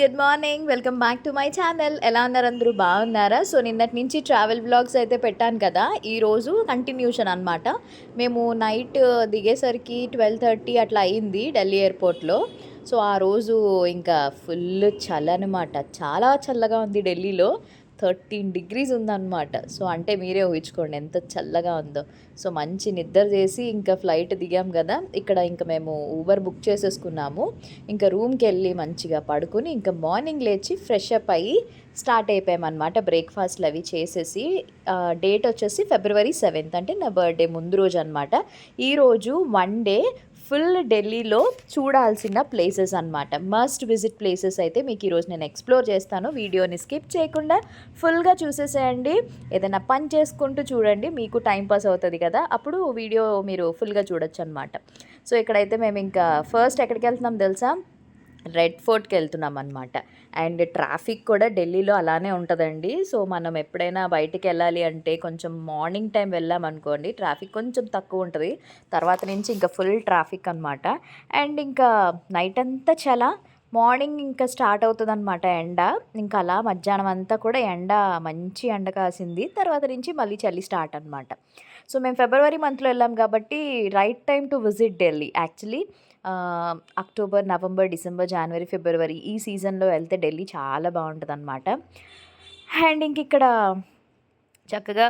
Good morning welcome back to my channel ఎలా ఉన్నారు అందరూ? బాగున్నారా? సో నిన్నటి నుంచి ట్రావెల్ బ్లాగ్స్ అయితే పెట్టాను కదా. ఈరోజు కంటిన్యూషన్ అనమాట మేము నైట్ దిగేసరికి ట్వెల్వ్ థర్టీ అట్లా అయింది ఢిల్లీ ఎయిర్పోర్ట్లో సో ఆ రోజు ఇంకా ఫుల్ చలి అనమాట చాలా చల్లగా ఉంది ఢిల్లీలో. థర్టీన్ డిగ్రీస్ ఉందన్నమాట. సో అంటే మీరే ఊహించుకోండి ఎంత చల్లగా ఉందో. సో మంచి నిద్ర చేసి ఇంకా ఫ్లైట్ దిగాం కదా. ఇక్కడ ఇంకా మేము ఊబర్ బుక్ చేసేసుకున్నాము. ఇంకా రూమ్కి వెళ్ళి మంచిగా పడుకుని ఇంకా మార్నింగ్ లేచి ఫ్రెష్ అప్ అయ్యి స్టార్ట్ అయిపోయామన్నమాట బ్రేక్ఫాస్ట్లు అవి చేసేసి. డేట్ వచ్చేసి ఫిబ్రవరి సెవెంత్ అంటే నా బర్త్డే ముందు రోజు అనమాట ఈరోజు వన్ డే ఫుల్ ఢిల్లీలో చూడాల్సిన ప్లేసెస్ అన్నమాట. మస్ట్ విజిట్ ప్లేసెస్ అయితే మీకు ఈరోజు నేను ఎక్స్ప్లోర్ చేస్తాను. వీడియోని స్కిప్ చేయకుండా ఫుల్గా చూసేసేయండి. ఏదైనా పని చేసుకుంటూ చూడండి. మీకు టైం పాస్ అవుతుంది కదా. అప్పుడు వీడియో మీరు ఫుల్గా చూడొచ్చు అనమాట సో ఇక్కడైతే మేము ఇంకా ఫస్ట్ ఎక్కడికి వెళ్తున్నాం తెలుసా? రెడ్ ఫోర్ట్కి వెళ్తున్నాం అనమాట అండ్ ట్రాఫిక్ కూడా ఢిల్లీలో అలానే ఉంటుందండి. సో మనం ఎప్పుడైనా బయటికి వెళ్ళాలి అంటే కొంచెం మార్నింగ్ టైం వెళ్ళామనుకోండి ట్రాఫిక్ కొంచెం తక్కువ ఉంటుంది. తర్వాత నుంచి ఇంకా ఫుల్ ట్రాఫిక్ అనమాట అండ్ ఇంకా నైట్ అంతా చాలా మార్నింగ్ ఇంకా స్టార్ట్ అవుతుంది అనమాట ఎండ. ఇంకా అలా మధ్యాహ్నం అంతా కూడా ఎండ మంచి ఎండ కాసింది. తర్వాత నుంచి మళ్ళీ చలి స్టార్ట్ అనమాట సో మేము ఫిబ్రవరి మంత్లో వెళ్ళాం కాబట్టి right time to visit Delhi actually. October November December January February ఈ సీజన్లో వెళ్తే ఢిల్లీ చాలా బాగుంటుంది అనమాట అండ్ ఇంక ఇక్కడ చక్కగా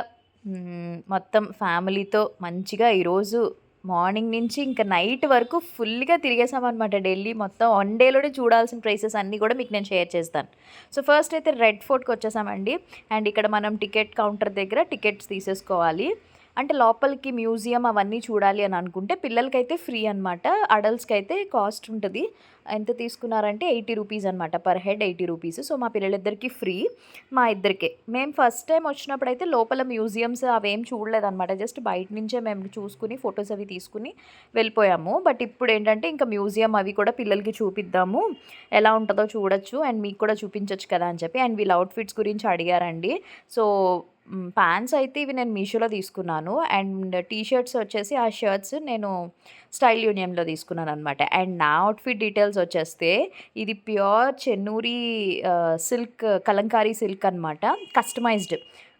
మొత్తం ఫ్యామిలీతో మంచిగా ఈరోజు మార్నింగ్ నుంచి ఇంకా నైట్ వరకు ఫుల్గా తిరిగేసామన్నమాట ఢిల్లీ. మొత్తం వన్ డేలోనే చూడాల్సిన ప్లేసెస్ అన్నీ కూడా మీకు నేను షేర్ చేస్తాను. సో ఫస్ట్ అయితే రెడ్ ఫోర్ట్కి వచ్చేసామండి. అండ్ ఇక్కడ మనం టికెట్ కౌంటర్ దగ్గర టికెట్స్ తీసేసుకోవాలి. అంటే లోపలికి మ్యూజియం అవన్నీ చూడాలి అని అనుకుంటే పిల్లలకైతే ఫ్రీ అనమాట అడల్ట్స్కి అయితే కాస్ట్ ఉంటుంది. ఎంత తీసుకున్నారంటే ఎయిటీ రూపీస్ అనమాట per head eighty rupees. So మా పిల్లలిద్దరికి ఫ్రీ. మా ఇద్దరికే. మేము ఫస్ట్ టైం వచ్చినప్పుడు అయితే లోపల మ్యూజియంస్ అవేం చూడలేదన్నమాట. జస్ట్ బయట నుంచే మేము చూసుకుని ఫొటోస్ అవి తీసుకుని వెళ్ళిపోయాము. బట్ ఇప్పుడు ఏంటంటే ఇంకా మ్యూజియం అవి కూడా పిల్లలకి చూపిద్దాము. ఎలా ఉంటుందో చూడొచ్చు. అండ్ మీకు కూడా చూపించవచ్చు కదా అని చెప్పి. అండ్ వీళ్ళ అవుట్ఫిట్స్ గురించి అడిగారండి. సో ప్యాంట్స్ అయితే ఇవి నేను మీషోలో తీసుకున్నాను. అండ్ టీ షర్ట్స్ వచ్చేసి ఆ షర్ట్స్ నేను స్టైల్ యూనియన్లో తీసుకున్నాను అనమాట అండ్ నా అవుట్ఫిట్ డీటెయిల్స్ వచ్చేస్తే ఇది pure Chennuri silk kalamkari silk అనమాట కస్టమైజ్డ్.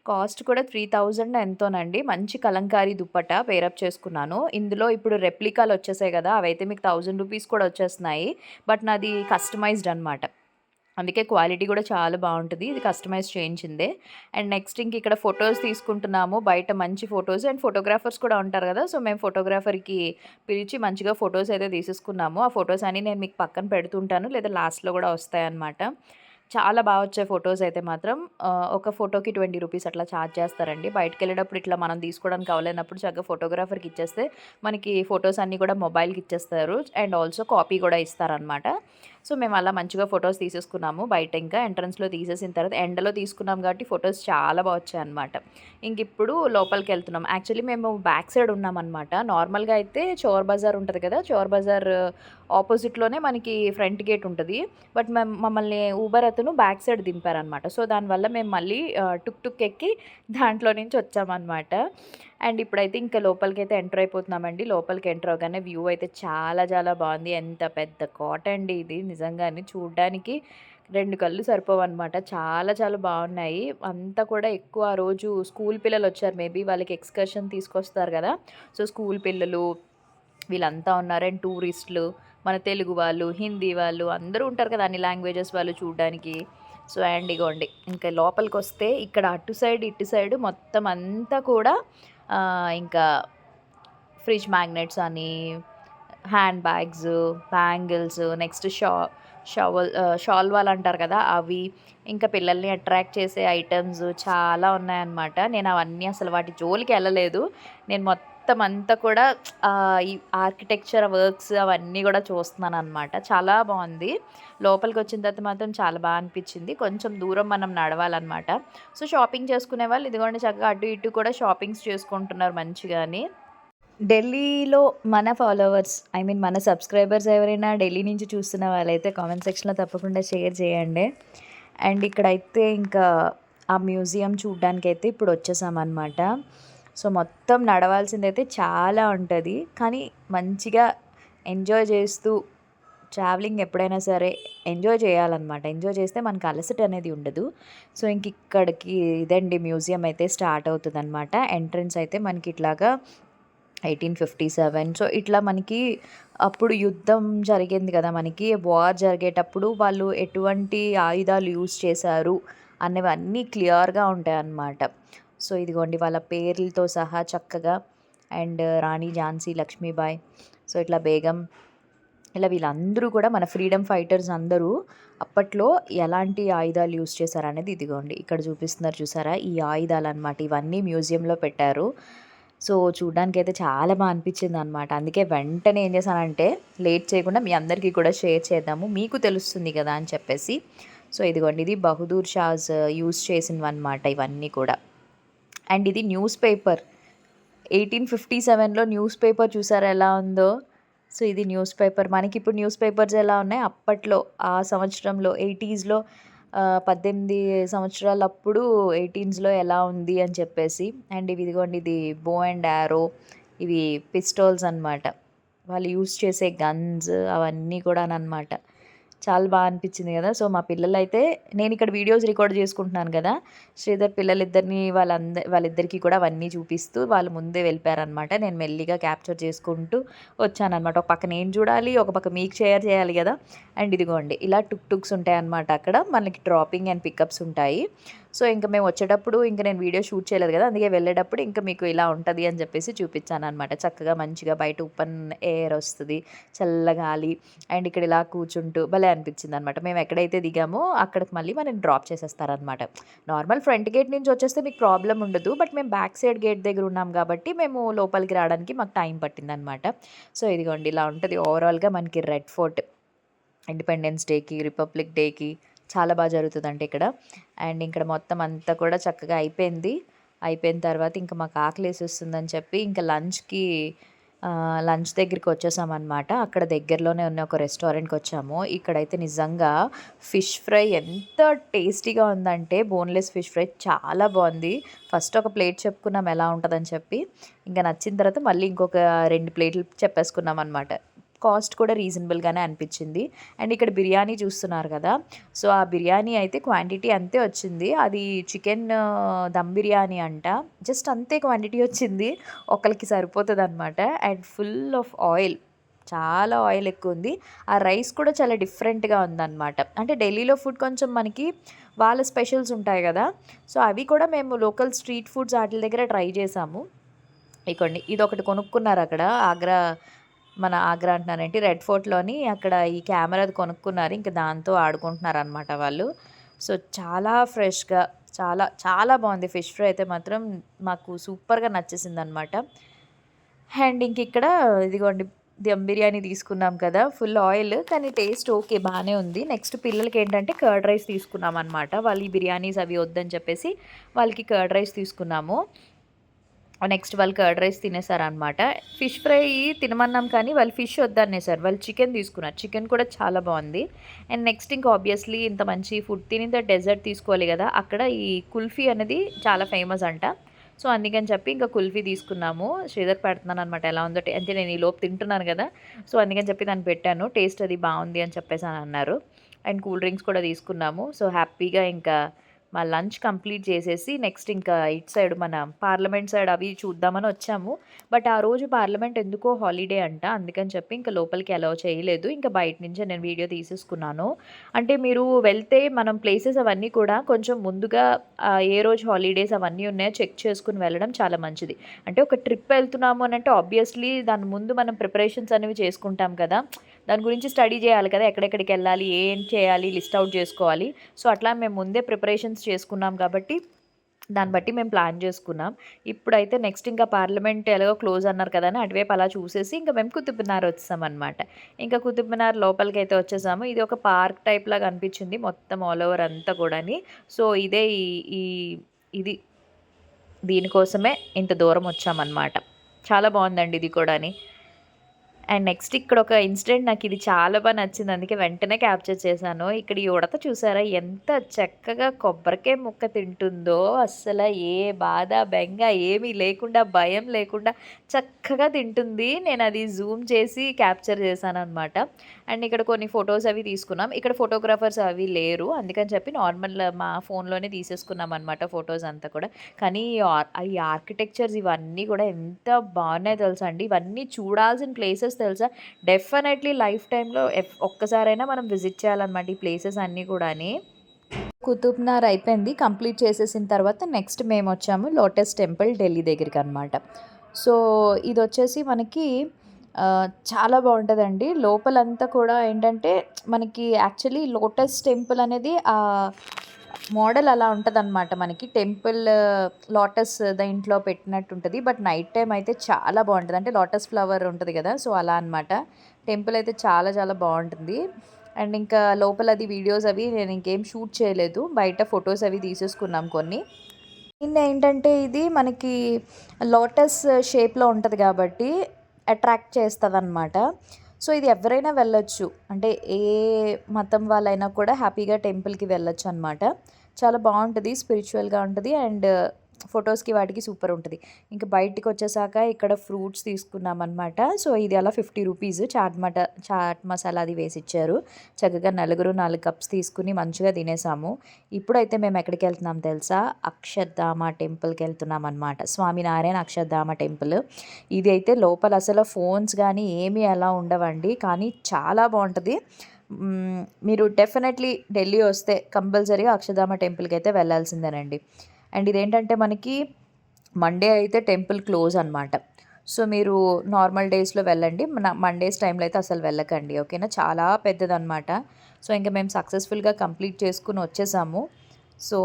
కాస్ట్ కూడా త్రీ థౌజండ్ ఎంతోనండి. మంచి కలంకారీ దుప్పట పేరప్ చేసుకున్నాను. ఇందులో ఇప్పుడు రెప్లికాలు వచ్చేసాయి కదా అవైతే మీకు థౌజండ్ రూపీస్ కూడా వచ్చేస్తున్నాయి. బట్ నాది కస్టమైజ్డ్ అనమాట అందుకే క్వాలిటీ కూడా చాలా బాగుంటుంది. ఇది కస్టమైజ్ చేయించిందే. అండ్ నెక్స్ట్ ఇంక ఇక్కడ ఫొటోస్ తీసుకుంటున్నాము. బయట మంచి ఫొటోస్ అండ్ ఫోటోగ్రాఫర్స్ కూడా ఉంటారు కదా. సో మేము ఫోటోగ్రాఫర్కి పిలిచి మంచిగా ఫొటోస్ అయితే తీసేసుకున్నాము. ఆ ఫొటోస్ అన్ని నేను మీకు పక్కన పెడుతుంటాను. లేదా లాస్ట్లో కూడా వస్తాయన్నమాట. చాలా బాగా వచ్చే ఫొటోస్ అయితే మాత్రం. ఒక ఫోటోకి ట్వంటీ రూపీస్ అట్లా ఛార్జ్ చేస్తారండి. బయటకు వెళ్ళేటప్పుడు ఇట్లా మనం తీసుకోవడానికి అవ్వలేనప్పుడు చక్కగా ఫోటోగ్రాఫర్కి ఇచ్చేస్తే మనకి ఫొటోస్ అన్నీ కూడా మొబైల్కి ఇచ్చేస్తారు. అండ్ ఆల్సో కాపీ కూడా ఇస్తారనమాట సో మేము అలా మంచిగా ఫొటోస్ తీసేసుకున్నాము. బయట ఇంకా ఎంట్రన్స్లో తీసేసిన తర్వాత ఎండలో తీసుకున్నాం కాబట్టి ఫొటోస్ చాలా బాగా వచ్చాయి అనమాట ఇంక ఇప్పుడు లోపలికి వెళ్తున్నాం. యాక్చువల్లీ మేము బ్యాక్ సైడ్ ఉన్నామన్నమాట. నార్మల్గా అయితే చోర్ బజార్ ఉంటుంది కదా చోర్ బజార్ ఆపోజిట్లోనే మనకి ఫ్రంట్ గేట్ ఉంటుంది. బట్ మేము మమ్మల్ని ఊబర్ అతను బ్యాక్ సైడ్ దింపారనమాట సో దానివల్ల మేము మళ్ళీ టుక్ టుక్ ఎక్కి దాంట్లో నుంచి వచ్చామన్నమాట. అండ్ ఇప్పుడైతే ఇంకా లోపలికి అయితే ఎంటర్ అయిపోతున్నామండి. లోపలికి ఎంటర్ అవగానే వ్యూ అయితే చాలా చాలా బాగుంది. ఎంత పెద్ద కోట అండి ఇది. నిజంగానే చూడడానికి రెండు కళ్ళు సరిపోవన్నమాట. చాలా చాలా బాగున్నాయి. అంతా కూడా ఎక్కువ ఆ రోజు స్కూల్ పిల్లలు వచ్చారు. మేబీ వాళ్ళకి ఎక్స్కర్షన్ తీసుకొస్తారు కదా. సో స్కూల్ పిల్లలు వీళ్ళంతా ఉన్నారు. అండ్ టూరిస్టులు మన తెలుగు వాళ్ళు హిందీ వాళ్ళు అందరూ ఉంటారు కదా అన్ని లాంగ్వేజెస్ వాళ్ళు చూడడానికి. సో అండ్ ఇగోండి. ఇంకా లోపలికి వస్తే ఇక్కడ అటు సైడ్ ఇటు సైడ్ మొత్తం అంతా కూడా ఇంకా ఫ్రిడ్జ్ మ్యాగ్నెట్స్ అని హ్యాండ్ బ్యాగ్స్ బ్యాంగిల్స్ నెక్స్ట్ షా షవల్ షాల్వాలు అంటారు కదా అవి ఇంకా పిల్లల్ని అట్రాక్ట్ చేసే ఐటమ్స్ చాలా ఉన్నాయన్నమాట. నేను అవన్నీ అసలు వాటి జోలికి వెళ్ళలేదు. నేను మొత్తం మొత్తం అంతా కూడా ఈ ఆర్కిటెక్చర్ వర్క్స్ అవన్నీ కూడా చూస్తున్నాను అనమాట చాలా బాగుంది. లోపలికి వచ్చిన తర్వాత మాత్రం చాలా బాగా అనిపించింది. కొంచెం దూరం మనం నడవాలన్నమాట. సో షాపింగ్ చేసుకునే వాళ్ళు ఇదిగోండి చక్కగా అటు ఇటు కూడా షాపింగ్స్ చేసుకుంటున్నారు మంచిగాని. ఢిల్లీలో మన ఫాలోవర్స్ ఐ మీన్ మన సబ్స్క్రైబర్స్ ఎవరైనా ఢిల్లీ నుంచి చూస్తున్న వాళ్ళైతే కామెంట్ సెక్షన్లో తప్పకుండా షేర్ చేయండి. అండ్ ఇక్కడైతే ఇంకా ఆ మ్యూజియం చూడ్డానికి అయితే ఇప్పుడు వచ్చేసామన్నమాట. సో మొత్తం నడవాల్సిందైతే చాలా ఉంటుంది. కానీ మంచిగా ఎంజాయ్ చేస్తూ ట్రావెలింగ్ ఎప్పుడైనా సరే ఎంజాయ్ చేయాలన్నమాట. ఎంజాయ్ చేస్తే మనకు అలసట అనేది ఉండదు. సో ఇంక ఇక్కడికి ఇదండి మ్యూజియం అయితే స్టార్ట్ అవుతుంది అనమాట ఎంట్రన్స్ అయితే మనకి ఇట్లాగా ఎయిటీన్ ఫిఫ్టీ సెవెన్. సో ఇట్లా మనకి అప్పుడు యుద్ధం జరిగింది కదా మనకి. వార్ జరిగేటప్పుడు వాళ్ళు ఎటువంటి ఆయుధాలు యూజ్ చేశారు అనేవన్నీ క్లియర్గా ఉంటాయి అన్నమాట సో ఇదిగోండి వాళ్ళ పేర్లతో సహా చక్కగా అండ్ రాణి ఝాన్సీ లక్ష్మీబాయ్ సో ఇట్లా బేగం ఇలా వీళ్ళందరూ కూడా మన ఫ్రీడమ్ ఫైటర్స్ అందరూ అప్పట్లో ఎలాంటి ఆయుధాలు యూజ్ చేశారనేది ఇదిగోండి ఇక్కడ చూపిస్తున్నారు చూసారా? ఈ ఆయుధాలు అనమాట ఇవన్నీ మ్యూజియంలో పెట్టారు. సో చూడడానికి అయితే చాలా బాగా అనిపించింది అనమాట అందుకే వెంటనే ఏం చేశానంటే లేట్ చేయకుండా మీ అందరికీ కూడా షేర్ చేద్దాము మీకు తెలుస్తుంది కదా అని చెప్పేసి. సో ఇదిగోండి ఇది బహదూర్ షాస్ యూజ్ చేసినవి అనమాట ఇవన్నీ కూడా. అండ్ ఇది న్యూస్ పేపర్. ఎయిటీన్ ఫిఫ్టీ సెవెన్లో న్యూస్ పేపర్ చూసారు ఎలా ఉందో? సో ఇది న్యూస్ పేపర్. మనకి ఇప్పుడు న్యూస్ పేపర్స్ ఎలా ఉన్నాయి? అప్పట్లో ఆ సంవత్సరంలో ఎయిటీస్లో పద్దెనిమిది సంవత్సరాలు అప్పుడు ఎయిటీన్స్లో ఎలా ఉంది అని చెప్పేసి. అండ్ ఇవి ఇదిగోండి ఇది బో అండ్ యారో ఇవి పిస్టోల్స్ అనమాట వాళ్ళు యూస్ చేసే గన్స్ అవన్నీ కూడా అనమాట చాలా బాగా అనిపించింది కదా. సో మా పిల్లలు అయితే నేను ఇక్కడ వీడియోస్ రికార్డ్ చేసుకుంటున్నాను కదా. శ్రీధర్ పిల్లలిద్దరిని వాళ్ళంద వాళ్ళిద్దరికీ కూడా అవన్నీ చూపిస్తూ వాళ్ళు ముందే వెళ్ళిపోయారనమాట నేను మెల్లిగా క్యాప్చర్ చేసుకుంటూ వచ్చానమాట ఒక పక్క నేను చూడాలి ఒక పక్క మీకు షేర్ చేయాలి కదా. అండ్ ఇదిగోండి ఇలా టుక్ టుక్స్ ఉంటాయి అనమాట అక్కడ. మనకి డ్రాపింగ్ అండ్ పికప్స్ ఉంటాయి. సో ఇంకా మేము వచ్చేటప్పుడు ఇంకా నేను వీడియో షూట్ చేయలేదు కదా అందుకే వెళ్ళేటప్పుడు ఇంకా మీకు ఇలా ఉంటుంది అని చెప్పేసి చూపించాను అనమాట చక్కగా మంచిగా బయట ఓపెన్ ఎయిర్ వస్తుంది చల్లగాలి అండ్ ఇక్కడ ఇలా కూర్చుంటూ భలే అనిపించింది అనమాట మేము ఎక్కడైతే దిగామో అక్కడికి మళ్ళీ మనం డ్రాప్ చేసేస్తారనమాట నార్మల్ ఫ్రంట్ గేట్ నుంచి వచ్చేస్తే మీకు ప్రాబ్లం ఉండదు బట్ మేము బ్యాక్ సైడ్ గేట్ దగ్గర ఉన్నాం కాబట్టి మేము లోపలికి రావడానికి మాకు టైం పట్టిందనమాట సో ఇదిగోండి ఇలా ఉంటుంది. ఓవరాల్గా మనకి రెడ్ ఫోర్ట్ ఇండిపెండెన్స్ డేకి రిపబ్లిక్ డేకి చాలా బాగా జరుగుతుందంటే ఇక్కడ. అండ్ ఇక్కడ మొత్తం అంతా కూడా చక్కగా అయిపోయింది. అయిపోయిన తర్వాత ఇంకా మాకు ఆకలేసి వస్తుందని చెప్పి ఇంకా లంచ్కి లంచ్ దగ్గరికి వచ్చేసామన్నమాట. అక్కడ దగ్గరలోనే ఉన్న ఒక రెస్టారెంట్కి వచ్చాము. ఇక్కడైతే నిజంగా ఫిష్ ఫ్రై ఎంత టేస్టీగా ఉందంటే బోన్లెస్ ఫిష్ ఫ్రై చాలా బాగుంది. ఫస్ట్ ఒక ప్లేట్ చెప్పుకున్నాం ఎలా ఉంటుందని చెప్పి. ఇంకా నచ్చిన తర్వాత మళ్ళీ ఇంకొక రెండు ప్లేట్లు చెప్పేసుకున్నాం అనమాట కాస్ట్ కూడా రీజనబుల్గానే అనిపించింది. అండ్ ఇక్కడ బిర్యానీ చూస్తున్నారు కదా. సో ఆ బిర్యానీ అయితే క్వాంటిటీ అంతే వచ్చింది. అది చికెన్ దమ్ బిర్యానీ అంట. జస్ట్ అంతే క్వాంటిటీ వచ్చింది. ఒకరికి సరిపోతుంది అనమాట అండ్ ఫుల్ ఆఫ్ ఆయిల్. చాలా ఆయిల్ ఎక్కువ ఉంది. ఆ రైస్ కూడా చాలా డిఫరెంట్గా ఉందన్నమాట. అంటే ఢిల్లీలో ఫుడ్ కొంచెం మనకి వాళ్ళ స్పెషల్స్ ఉంటాయి కదా. సో అవి కూడా మేము లోకల్ స్ట్రీట్ ఫుడ్స్ వాటి దగ్గర ట్రై చేసాము. ఇకండి ఇది ఒకటి కొనుక్కున్నారు అక్కడ ఆగ్రా మన ఆగ్రా అంటున్నారేంటి? రెడ్ ఫోర్ట్లోని అక్కడ ఈ కెమెరా కొనుక్కున్నారు. ఇంకా దాంతో ఆడుకుంటున్నారు అనమాట వాళ్ళు. సో చాలా ఫ్రెష్గా చాలా చాలా బాగుంది. ఫిష్ ఫ్రై అయితే మాత్రం మాకు సూపర్గా నచ్చేసింది అనమాట అండ్ ఇంక ఇక్కడ ఇదిగోండి దమ్ బిర్యానీ తీసుకున్నాం కదా ఫుల్ ఆయిల్ కానీ టేస్ట్ ఓకే బాగానే ఉంది. నెక్స్ట్ పిల్లలకి ఏంటంటే కర్డ్ రైస్ తీసుకున్నాం అనమాట వాళ్ళు ఈ బిర్యానీస్ అవి వద్దని చెప్పేసి వాళ్ళకి కర్డ్ రైస్ తీసుకున్నాము. నెక్స్ట్ వాళ్ళు కర్డ్ రైస్ తినేసారనమాట ఫిష్ ఫ్రై తినమన్నాం కానీ వాళ్ళు ఫిష్ వద్దనేసారు. వాళ్ళు చికెన్ తీసుకున్నారు. చికెన్ కూడా చాలా బాగుంది. అండ్ నెక్స్ట్ ఇంకా ఆబ్వియస్లీ ఇంత మంచి ఫుడ్ తిని ఇంత డెజర్ట్ తీసుకోవాలి కదా అక్కడ ఈ కుల్ఫీ అనేది చాలా ఫేమస్ అంట. సో అందుకని చెప్పి ఇంకా కుల్ఫీ తీసుకున్నాము. శ్రీధర్ పెడుతున్నాను అనమాట ఎలా ఉందో అంటే నేను ఈ లోపు తింటున్నాను కదా. సో అందుకని చెప్పి దాన్ని పెట్టాను. టేస్ట్ అది బాగుంది అని చెప్పేసి అని అన్నారు. అండ్ కూల్ డ్రింక్స్ కూడా తీసుకున్నాము. సో హ్యాపీగా ఇంకా మా లంచ్ కంప్లీట్ చేసేసి నెక్స్ట్ ఇంకా ఇట్ సైడ్ మన పార్లమెంట్ సైడ్ అవి చూద్దామని వచ్చాము. బట్ ఆ రోజు పార్లమెంట్ ఎందుకో హాలిడే అంట. అందుకని చెప్పి ఇంకా లోపలికి అలౌ చేయలేదు. ఇంకా బయట నుంచే నేను వీడియో తీసేసుకున్నాను. అంటే మీరు వెళ్తే మనం ప్లేసెస్ అవన్నీ కూడా కొంచెం ముందుగా ఏ రోజు హాలిడేస్ అవన్నీ ఉన్నాయో చెక్ చేసుకుని వెళ్ళడం చాలా మంచిది. అంటే ఒక ట్రిప్ వెళ్తున్నాము అని అంటే ఆబ్వియస్లీ దాని ముందు మనం ప్రిపరేషన్స్ అనేవి చేసుకుంటాం కదా. దాని గురించి స్టడీ చేయాలి కదా ఎక్కడెక్కడికి వెళ్ళాలి ఏం చేయాలి లిస్ట్ అవుట్ చేసుకోవాలి. సో అట్లా మేము ముందే ప్రిపరేషన్స్ చేసుకున్నాం కాబట్టి దాన్ని బట్టి మేము ప్లాన్ చేసుకున్నాం. ఇప్పుడైతే నెక్స్ట్ ఇంకా పార్లమెంట్ ఎలాగో క్లోజ్ అన్నారు కదా అని అటువైపు అలా చూసేసి ఇంకా మేము కుతుబ్మినార్ వచ్చేసాం అనమాట ఇంకా కుతుబ్మినార్ లోపలికి అయితే వచ్చేసాము. ఇది ఒక పార్క్ టైప్ లాగా అనిపించింది మొత్తం ఆల్ ఓవర్ అంతా కూడాని. సో ఇదే ఈ ఇది దీనికోసమే ఇంత దూరం వచ్చామన్నమాట. చాలా బాగుందండి ఇది కూడాని. అండ్ నెక్స్ట్ ఇక్కడ ఒక ఇన్సిడెంట్ నాకు ఇది చాలా బాగా నచ్చింది. అందుకే వెంటనే క్యాప్చర్ చేశాను. ఇక్కడ ఈ ఉడత చూసారా? ఎంత చక్కగా కొబ్బరికాయ ముక్క తింటుందో. అస్సలు ఏ బాధ బెంగ ఏమీ లేకుండా భయం లేకుండా చక్కగా తింటుంది. నేను అది జూమ్ చేసి క్యాప్చర్ చేశాను అనమాట అండ్ ఇక్కడ కొన్ని ఫొటోస్ అవి తీసుకున్నాం. ఇక్కడ ఫోటోగ్రాఫర్స్ అవి లేరు. అందుకని చెప్పి నార్మల్ మా ఫోన్లోనే తీసేసుకున్నాం అనమాట ఫొటోస్ అంతా కూడా. కానీ ఈ ఆర్- ఈ ఆర్కిటెక్చర్స్ ఇవన్నీ కూడా ఎంత బాగున్నాయి తెలుసా అండి. ఇవన్నీ చూడాల్సిన ప్లేసెస్ తెలుసా? డెఫినెట్లీ లైఫ్ టైంలో ఒక్కసారైనా మనం విజిట్ చేయాలన్నమాట ఈ ప్లేసెస్ అన్నీ కూడాని. కుతుబ్నార్ అయిపోయింది. కంప్లీట్ చేసేసిన తర్వాత నెక్స్ట్ మేము వచ్చాము లోటస్ టెంపుల్ ఢిల్లీ దగ్గరికి అనమాట సో ఇది వచ్చేసి మనకి చాలా బాగుంటుందండి. లోపలంతా కూడా ఏంటంటే మనకి యాక్చువల్లీ లోటస్ టెంపుల్ అనేది మోడల్ అలా ఉంటుంది మనకి. టెంపుల్ లోటస్ దీంట్లో పెట్టినట్టు ఉంటుంది బట్ నైట్ టైం అయితే చాలా బాగుంటుంది. అంటే లోటస్ ఫ్లవర్ ఉంటుంది కదా సో అలా అనమాట టెంపుల్ అయితే చాలా చాలా బాగుంటుంది. అండ్ ఇంకా లోపల అది వీడియోస్ అవి నేను ఇంకేం షూట్ చేయలేదు. బయట ఫొటోస్ అవి తీసేసుకున్నాం కొన్ని. కింద ఏంటంటే ఇది మనకి లోటస్ షేప్లో ఉంటుంది కాబట్టి అట్రాక్ట్ చేస్తుంది అనమాట సో ఇది ఎవరైనా వెళ్ళొచ్చు. అంటే ఏ మతం వాళ్ళైనా కూడా హ్యాపీగా టెంపుల్కి వెళ్ళొచ్చు అనమాట చాలా బాగుంటుంది స్పిరిచువల్గా ఉంటుంది అండ్ ఫొటోస్కి వాటికి సూపర్ ఉంటుంది. ఇంకా బయటికి వచ్చేసాక ఇక్కడ ఫ్రూట్స్ తీసుకున్నాం అనమాట సో ఇది అలా ఫిఫ్టీ రూపీస్ చాట్ మట చాట్ మసాలా అది వేసి ఇచ్చారు. చక్కగా నలుగురు నాలుగు కప్స్ తీసుకుని మంచిగా తినేసాము. ఇప్పుడైతే మేము ఎక్కడికి వెళ్తున్నాం తెలుసా? అక్షర్ధామ టెంపుల్కి వెళ్తున్నాం అనమాట స్వామినారాయణ అక్షర్ధామ టెంపుల్. ఇది అయితే లోపల అసలు ఫోన్స్ కానీ ఏమీ అలా ఉండవండి. కానీ చాలా బాగుంటుంది. మీరు డెఫినెట్లీ ఢిల్లీ వస్తే కంపల్సరీగా అక్షధామ టెంపుల్కి అయితే వెళ్ళాల్సిందేనండి. అండ్ ఇదేంటంటే మనకి మండే అయితే టెంపుల్ క్లోజ్ అనమాట సో మీరు నార్మల్ డేస్లో వెళ్ళండి. మన మండేస్ టైంలో అయితే అసలు వెళ్ళకండి. ఓకేనా? చాలా పెద్దదనమాట సో ఇంకా మేము సక్సెస్ఫుల్గా కంప్లీట్ చేసుకుని వచ్చేసాము. సో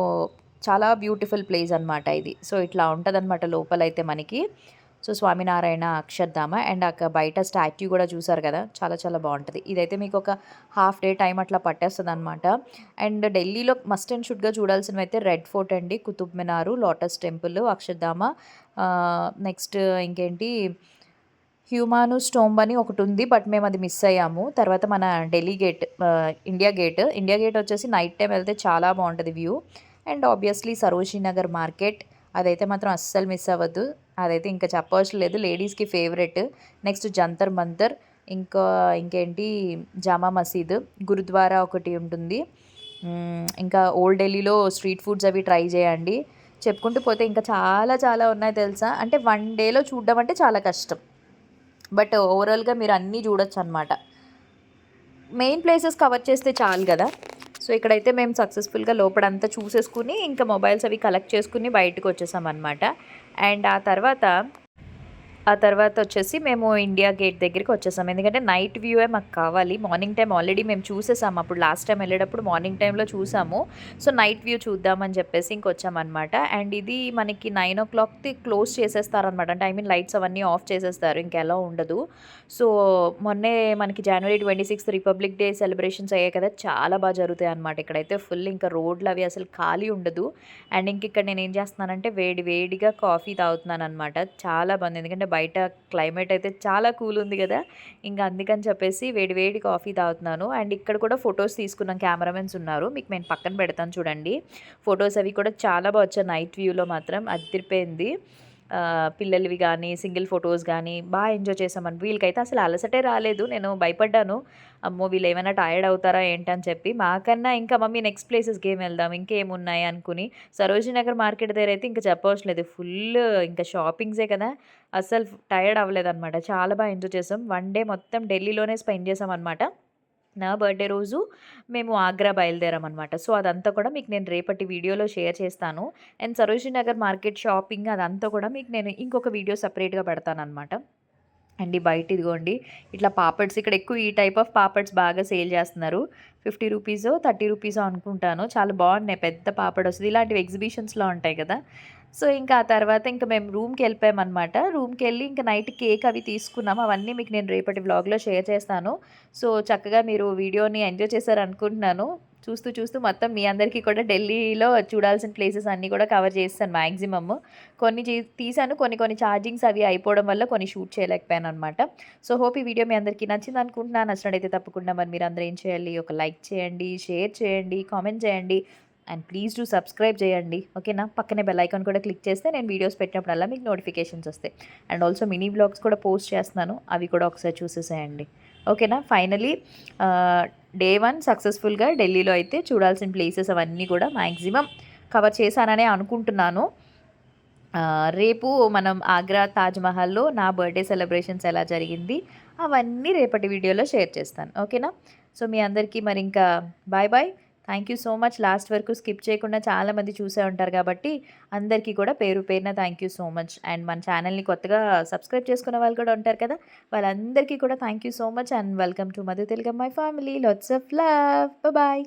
చాలా బ్యూటిఫుల్ ప్లేస్ అనమాట ఇది. సో ఇట్లా ఉంటుంది లోపలైతే మనకి. సో స్వామినారాయణ అక్షర్ధామ అండ్ అక్కడ బయట స్టాట్యూ కూడా చూసారు కదా చాలా చాలా బాగుంటుంది. ఇదైతే మీకు ఒక హాఫ్ డే టైం అట్లా పట్టేస్తుంది అనమాట అండ్ ఢిల్లీలో మస్ట్ అండ్ షుడ్గా చూడాల్సినవి అయితే రెడ్ ఫోర్ట్ అండి Qutub Minar Lotus Temple Akshardham. Next ఇంకేంటి హ్యూమాను స్టోంబ్ అని ఒకటి ఉంది బట్ మేము అది మిస్ అయ్యాము. తర్వాత మన Delhi Gate India Gate. India Gate వచ్చేసి నైట్ టైం వెళ్తే చాలా బాగుంటుంది view. And obviously Saroji Nagar market అదైతే మాత్రం అస్సలు మిస్ అవ్వద్దు. అదైతే ఇంకా చెప్పవసరం లేదు. లేడీస్కి ఫేవరెట్. నెక్స్ట్ జంతర్ మంతర్ ఇంకా ఇంకేంటి? జామా మసీద్ గురుద్వారా ఒకటి ఉంటుంది. ఇంకా ఓల్డ్ ఢిల్లీలో స్ట్రీట్ ఫుడ్స్ అవి ట్రై చేయండి. చెప్పుకుంటూ పోతే ఇంకా చాలా చాలా ఉన్నాయి తెలుసా? అంటే వన్ డేలో చూడడం అంటే చాలా కష్టం. బట్ ఓవరాల్గా మీరు అన్నీ చూడొచ్చు అనమాట మెయిన్ ప్లేసెస్ కవర్ చేస్తే చాలు కదా? సో ఇక్కడైతే మేము సక్సెస్ఫుల్గా లోపడంతా చూసేసుకుని ఇంకా మొబైల్స్ అవి కలెక్ట్ చేసుకుని బయటకు వచ్చేసాం అనమాట అండ్ ఆ తర్వాత ఆ తర్వాత వచ్చేసి మేము ఇండియా గేట్ దగ్గరికి వచ్చేసాం. ఎందుకంటే నైట్ వ్యూయే మాకు కావాలి. మార్నింగ్ టైం ఆల్రెడీ మేము చూసేసాము. అప్పుడు లాస్ట్ టైం వెళ్ళేటప్పుడు మార్నింగ్ టైంలో చూసాము. సో నైట్ వ్యూ చూద్దామని చెప్పేసి ఇంకొచ్చామన్నమాట అండ్ ఇది మనకి నైన్ ఓ క్లాక్కి క్లోజ్ చేసేస్తారనమాట అంటే ఐ మీన్ లైట్స్ అవన్నీ ఆఫ్ చేసేస్తారు. ఇంకెలా ఉండదు. సో మొన్నే మనకి జనవరి twenty sixth Republic Day celebrations అయ్యాయి కదా. చాలా బాగా జరుగుతాయి అనమాట ఇక్కడైతే ఫుల్ ఇంకా రోడ్లు అవి అసలు ఖాళీ ఉండదు. అండ్ ఇంక ఇక్కడ నేను ఏం చేస్తున్నానంటే వేడి వేడిగా కాఫీ తాగుతున్నాను అనమాట చాలా బాగుంది. ఎందుకంటే బయట క్లైమేట్ అయితే చాలా కూల్ ఉంది కదా. ఇంకా అందుకని చెప్పేసి వేడి వేడి కాఫీ తాగుతున్నాను. అండ్ ఇక్కడ కూడా ఫొటోస్ తీసుకున్నాం కెమెరామెన్స్ ఉన్నారు. మీకు నేను పక్కన పెడతాను చూడండి. ఫొటోస్ అవి కూడా చాలా బాగా వచ్చాయి. నైట్ వ్యూలో మాత్రం అదిరిపోయింది. పిల్లలవి కానీ సింగిల్ ఫొటోస్ కానీ బాగా ఎంజాయ్ చేసామని. వీళ్ళకైతే అసలు అలసటే రాలేదు. నేను భయపడ్డాను. అమ్మో వీళ్ళు ఏమైనా టైర్డ్ అవుతారా ఏంటని చెప్పి. మాకన్నా ఇంకా మమ్మీ నెక్స్ట్ ప్లేసెస్కి ఏం వెళ్దాం? ఇంకేమున్నాయి అనుకుని సరోజినీ నగర్ మార్కెట్ దగ్గర అయితే ఇంకా చెప్పవసరం లేదు ఫుల్ ఇంకా షాపింగ్సే కదా. అసలు టైర్డ్ అవ్వలేదు అనమాట చాలా బాగా ఎంజాయ్ చేసాం. వన్ డే మొత్తం ఢిల్లీలోనే స్పెండ్ చేసాం అనమాట నా బర్త్డే రోజు మేము ఆగ్రా బయలుదేరాం అనమాట సో అదంతా కూడా మీకు నేను రేపటి వీడియోలో షేర్ చేస్తాను. And Sarojini Nagar market shopping అదంతా కూడా మీకు నేను ఇంకొక వీడియో సపరేట్గా పెడతానమాట అండి బయట ఇదిగోండి ఇట్లా పాపడ్స్ ఇక్కడ ఎక్కువ ఈ టైప్ ఆఫ్ పాపడ్స్ బాగా సేల్ చేస్తున్నారు. ఫిఫ్టీ రూపీసో థర్టీ రూపీసో అనుకుంటాను. చాలా బాగున్నాయి పెద్ద పాపడ్ వస్తుంది ఇలాంటివి ఎగ్జిబిషన్స్లో ఉంటాయి కదా. సో ఇంకా ఆ తర్వాత ఇంకా మేము రూమ్కి వెళ్ళిపోయామన్నమాట. రూమ్కి వెళ్ళి ఇంకా నైట్ కేక్ అవి తీసుకున్నాం. అవన్నీ మీకు నేను రేపటి వ్లాగ్లో షేర్ చేస్తాను. సో చక్కగా మీరు వీడియోని ఎంజాయ్ చేశారు అనుకుంటున్నాను చూస్తూ చూస్తూ మొత్తం మీ అందరికీ కూడా ఢిల్లీలో చూడాల్సిన ప్లేసెస్ అన్నీ కూడా కవర్ చేస్తాను మ్యాక్సిమమ్ కొన్ని తీసాను కొన్ని కొన్ని ఛార్జింగ్స్ అవి అయిపోవడం వల్ల కొన్ని షూట్ చేయలేకపోయాను అనమాట సో హోప్ ఈ వీడియో మీ అందరికీ నచ్చింది అనుకుంటున్నాను నచ్చినట్టయితే తప్పకుండా మరి మీరు అందరూ ఏం చేయాలి? ఒక లైక్ చేయండి షేర్ చేయండి కామెంట్ చేయండి. అండ్ ప్లీజ్ డూ సబ్స్క్రైబ్ చేయండి. ఓకేనా? పక్కనే బెల్ ఐకాన్ కూడా క్లిక్ చేస్తే నేను వీడియోస్ పెట్టినప్పుడల్లా మీకు నోటిఫికేషన్స్ వస్తాయి. అండ్ ఆల్సో మినీ బ్లాగ్స్ కూడా పోస్ట్ చేస్తున్నాను. అవి కూడా ఒకసారి చూసేసేయండి. ఓకేనా? ఫైనలీ డే వన్ సక్సెస్ఫుల్గా ఢిల్లీలో అయితే చూడాల్సిన ప్లేసెస్ అవన్నీ కూడా మ్యాక్సిమం కవర్ చేశాననే అనుకుంటున్నాను. రేపు మనం ఆగ్రా తాజ్మహల్లో నా బర్త్డే సెలబ్రేషన్స్ ఎలా జరిగింది అవన్నీ రేపటి వీడియోలో షేర్ చేస్తాను. ఓకేనా? సో మీ అందరికీ మరి ఇంకా bye bye thank you so much. Last వరకు స్కిప్ చేయకుండా చాలామంది చూసే ఉంటారు కాబట్టి అందరికీ కూడా పేరు పేరున thank you so much. And మన ఛానల్ని కొత్తగా సబ్స్క్రైబ్ చేసుకున్న వాళ్ళు కూడా ఉంటారు కదా వాళ్ళందరికీ కూడా thank you so much. And welcome to Madhu Telugu my family. Lots of love bye